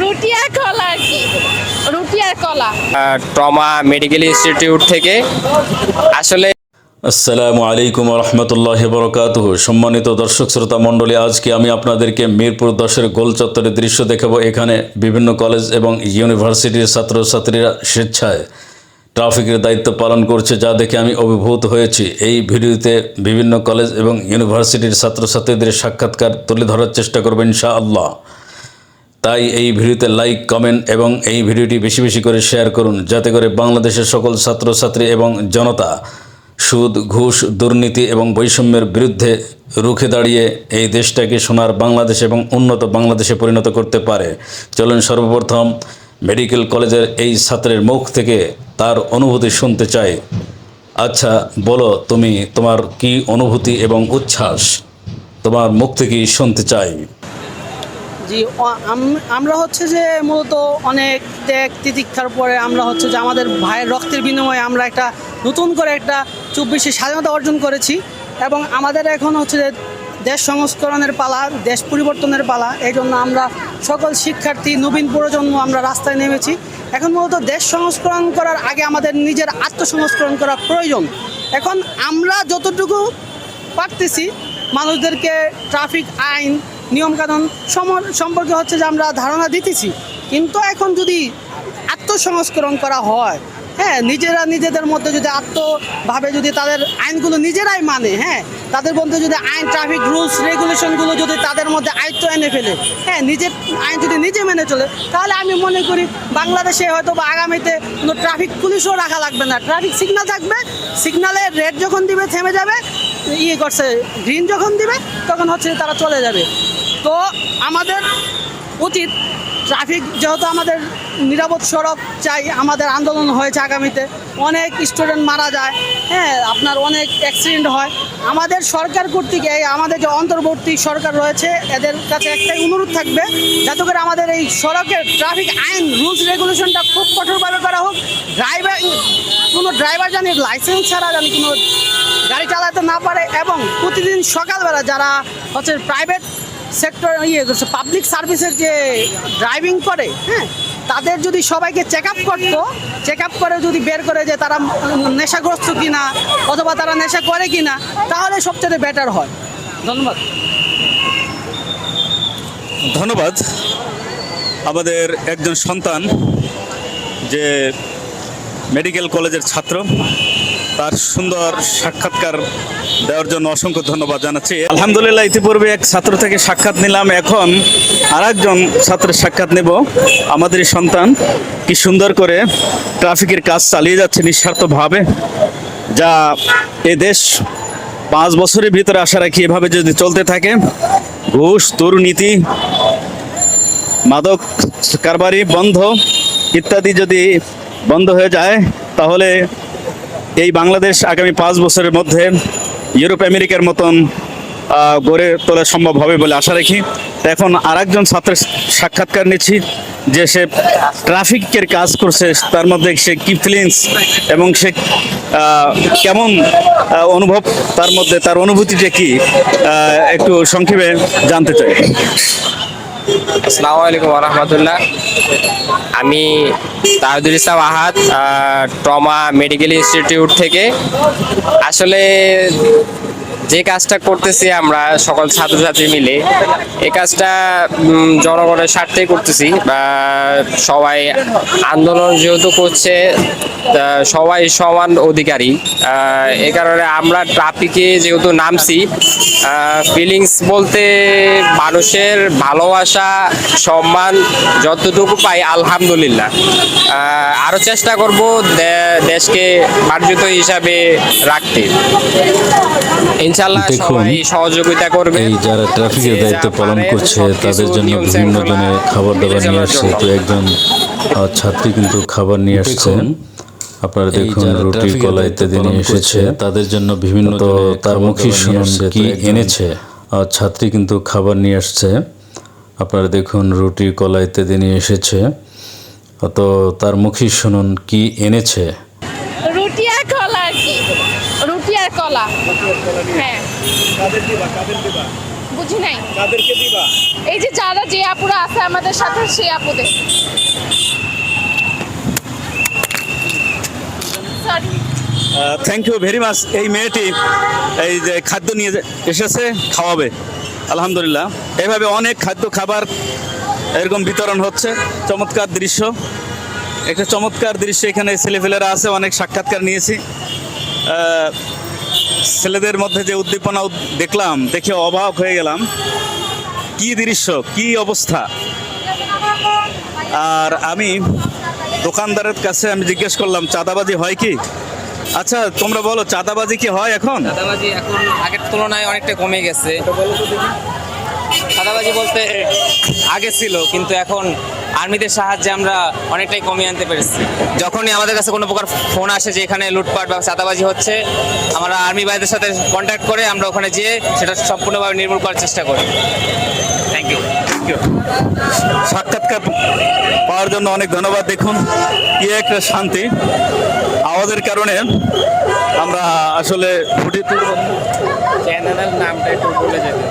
রুটি আর কলা আর কি? রুটি আর কলা। ট্রমা মেডিকেল ইনস্টিটিউট থেকে। আসলে আসসালামু আলাইকুম রহমতুল্লাহ বরকাত সম্মানিত দর্শক শ্রোতা মণ্ডলী আজকে আমি আপনাদেরকে মিরপুর দশের গোল চত্বরের দৃশ্য দেখাবো। এখানে বিভিন্ন কলেজ এবং ইউনিভার্সিটির ছাত্রছাত্রীরা স্বেচ্ছায় ট্রাফিকের দায়িত্ব পালন করছে যা দেখে আমি অভিভূত হয়েছি। এই ভিডিওতে বিভিন্ন কলেজ এবং ইউনিভার্সিটির ছাত্রছাত্রীদের সাক্ষাৎকার তুলে ধরার চেষ্টা করবেন ইনশা আল্লাহ তাই এই ভিডিওতে লাইক কমেন্ট এবং এই ভিডিওটি বেশি বেশি করে শেয়ার করুন, যাতে করে বাংলাদেশের সকল ছাত্রছাত্রী এবং জনতা সুদ, ঘুষ, দুর্নীতি এবং বৈষম্যের বিরুদ্ধে রুখে দাঁড়িয়ে এই দেশটাকে সোনার বাংলাদেশ এবং উন্নত বাংলাদেশে পরিণত করতে পারে। চলুন সর্বপ্রথম মেডিকেল কলেজের এই ছাত্রের মুখ থেকে তার অনুভূতি শুনতে চাই। আচ্ছা বলো তুমি তোমার কি অনুভূতি এবং উচ্ছ্বাস? তোমার মুখ থেকেই শুনতে চাই। জি আম- আমরা হচ্ছে যে মূলত অনেক ত্যাগ তিতিক্ষার পরে আমরা হচ্ছে যে আমাদের ভাইয়ের রক্তের বিনিময়ে আমরা একটা নতুন করে একটা চব্বিশে স্বাধীনতা অর্জন করেছি এবং আমাদের এখন হচ্ছে যে দেশ সংস্করণের পালা, দেশ পরিবর্তনের পালা এই জন্য আমরা সকল শিক্ষার্থী, নবীন প্রজন্ম আমরা রাস্তায় নেমেছি। এখন মূলত দেশ সংস্করণ করার আগে আমাদের নিজের আত্মসংস্করণ করা প্রয়োজন। এখন আমরা যতটুকু পারতেছি, মানুষদেরকে ট্রাফিক আইন নিয়মকানুন সম- সম্পর্কে হচ্ছে যে আমরা ধারণা দিতেছি। কিন্তু এখন যদি আত্মসংস্করণ করা হয় হ্যাঁ নিজেরা নিজেদের মধ্যে যদি আত্মভাবে যদি তাদের আইনগুলো নিজেরাই মানে হ্যাঁ তাদের মধ্যে যদি আইন, ট্রাফিক রুলস, রেগুলেশনগুলো যদি তাদের মধ্যে আয়ত্ত এনে ফেলে হ্যাঁ নিজের আইন যদি নিজে মেনে চলে, তাহলে আমি মনে করি বাংলাদেশে হয়তো বা আগামীতে কোনো ট্রাফিক পুলিশও রাখা লাগবে না। ট্রাফিক সিগনাল থাকবে সিগন্যালের রেড যখন দিবে, থেমে যাবে ইয়ে করছে, গ্রিন যখন দিবে, তখন হচ্ছে তারা চলে যাবে। তো আমাদের উচিত ট্রাফিক, যেহেতু আমাদের নিরাপদ সড়ক, চাই আমাদের আন্দোলন হয়েছে আগামীতে। অনেক স্টুডেন্ট মারা যায় হ্যাঁ আপনার অনেক অ্যাক্সিডেন্ট হয়। আমাদের সরকার কর্তৃক এই, আমাদের যে অন্তর্বর্তী সরকার রয়েছে, এদের কাছে একটাই অনুরোধ থাকবে, যাতে করে আমাদের এই সড়কের ট্রাফিক আইন, রুলস, রেগুলেশনটা খুব কঠোরভাবে করা হোক। ড্রাইভার, কোনো ড্রাইভার জানি লাইসেন্স ছাড়া জানি কোনো গাড়ি চালাতে না পারে, এবং প্রতিদিন সকালবেলা যারা হচ্ছে প্রাইভেট সেক্টর ইয়ে পাবলিক সার্ভিসের যে ড্রাইভিং করে হ্যাঁ তাদের যদি সবাইকে চেক আপ করতো চেক আপ করে যদি বের করে যে তারা নেশাগ্রস্ত কিনা অথবা তারা নেশা করে কিনা তাহলে সবচেয়ে বেটার হয়। ধন্যবাদ। ধন্যবাদ। আমাদের একজন সন্তান যে মেডিকেল কলেজের ছাত্র তার সুন্দর সাক্ষাৎকার দেওয়ার জন্য অসংখ্য ধন্যবাদ জানাচ্ছি। আলহামদুলিল্লাহ, ইতিপূর্বে এক ছাত্র থেকে সাক্ষাৎ নিলাম। এখন আর একজন ছাত্রের সাক্ষাৎ নেব আমাদের সন্তান। কি সুন্দর করে ট্রাফিকের কাজ চালিয়ে যাচ্ছে নিঃস্বার্থভাবে। যা এ দেশ পাঁচ বছরের ভিতরে আশা রাখি এভাবে যদি চলতে থাকে, ঘুষ, দুর্নীতি, মাদক, কারবারি বন্ধ ইত্যাদি যদি বন্ধ হয়ে যায়, তাহলে এই বাংলাদেশ আগামী পাঁচ বছরের মধ্যে ইউরোপ, আমেরিকার মতন গড়ে তোলা সম্ভব হবে বলে আশা রাখি। এখন আর একজন ছাত্রের সাক্ষাৎকার নিচ্ছি, যে সে ট্রাফিকের কাজ করছে, তার মধ্যে সে কি ফিলিংস এবং সে কেমন অনুভব, তার মধ্যে তার অনুভূতিটা কি একটু সংক্ষেপে জানতে চাই। আসসালামু আলাইকুম রহমতুল্লাহ আমি Tahidul Islam Ahad trauma medical institute থেকে। আসলে যে কাজটা করতেছি আমরা সকল ছাত্রছাত্রী মিলে এই কাজটা জনগণের স্বার্থে করতেছি বা সবাই আন্দোলন যেহেতু করছে সবাই সমান অধিকারী। এ কারণে আমরা ট্রাফিকে যেহেতু নামছি ফিলিংস বলতে মানুষের ভালোবাসা সম্মান যতটুকু পাই আলহামদুলিল্লাহ। আহ, আরও চেষ্টা করব দেশকে মার্জিত হিসাবে রাখতে। ইনশাল্লাহ দেখুন, সবাই সহযোগিতা করবে এই যারা ট্রাফিকের দায়িত্ব পালন করছে তাদের জন্য বিভিন্ন ধরনের খাবার দাবার নিয়ে আসছে। তো একজন ছাত্রী কিন্তু খাবার নিয়ে আসছে। আপনারা দেখুন যারা রুটি কলা ইত্যাদি নিয়ে এসেছে। তাদের জন্য বিভিন্ন তো তার মুখী শুনুন কি এনেছে। ছাত্রী কিন্তু খাবার নিয়ে আসছে। আপনারা দেখুন রুটি কলা ইত্যাদি নিয়ে এসেছে। তো তার মুখী শুনুন কি এনেছে। রুটি কলা। হ্যাঁ। বুঝি নাই? এই যে যারা যে আপুরা আছে আমাদের সাথে সেই আপুদের। থ্যাংক ইউ ভেরি মাচ এই মেয়েটি এই যে খাদ্য নিয়ে এসেছে খাওয়াবে। আলহামদুলিল্লাহ। এভাবে অনেক খাদ্য খাবার এরকম বিতরণ হচ্ছে। চমৎকার দৃশ্য। একটা চমৎকার দৃশ্য এখানে ছেলেফেলেরা আছে অনেক সাক্ষাৎকার নিয়েছি। আহ, ছেলেদের মধ্যে যে উদ্দীপনা দেখলাম দেখে অবাক হয়ে গেলাম। কি দৃশ্য কি অবস্থা? আর আমি দোকানদারের কাছে আমি জিজ্ঞেস করলাম চাঁদাবাজি হয় কি? আচ্ছা তোমরা বলো চাঁদাবাজি কি হয় এখন? চাঁদাবাজি এখন আগের তুলনায় অনেকটা কমে গেছে। চাঁদাবাজি বলতে আগে ছিল কিন্তু এখন আর্মিদের সাহায্যে আমরা অনেকটাই কমিয়ে আনতে পেরেছি। যখনই আমাদের কাছে কোনো প্রকার ফোন আসে যে এখানে লুটপাট বা চাঁদাবাজি হচ্ছে আমরা আর্মি ভাইদের সাথে কন্ট্যাক্ট করে আমরা ওখানে যেয়ে সেটা সম্পূর্ণভাবে নির্মূল করার চেষ্টা করি। থ্যাংক ইউ সাক্ষাৎকার পাওয়ার জন্য অনেক ধন্যবাদ। দেখুন কি একটা শান্তি। আওয়াজের কারণে আমরা আসলে ফুটে তুলব চ্যানেলের নামটা একটু বলে যাবে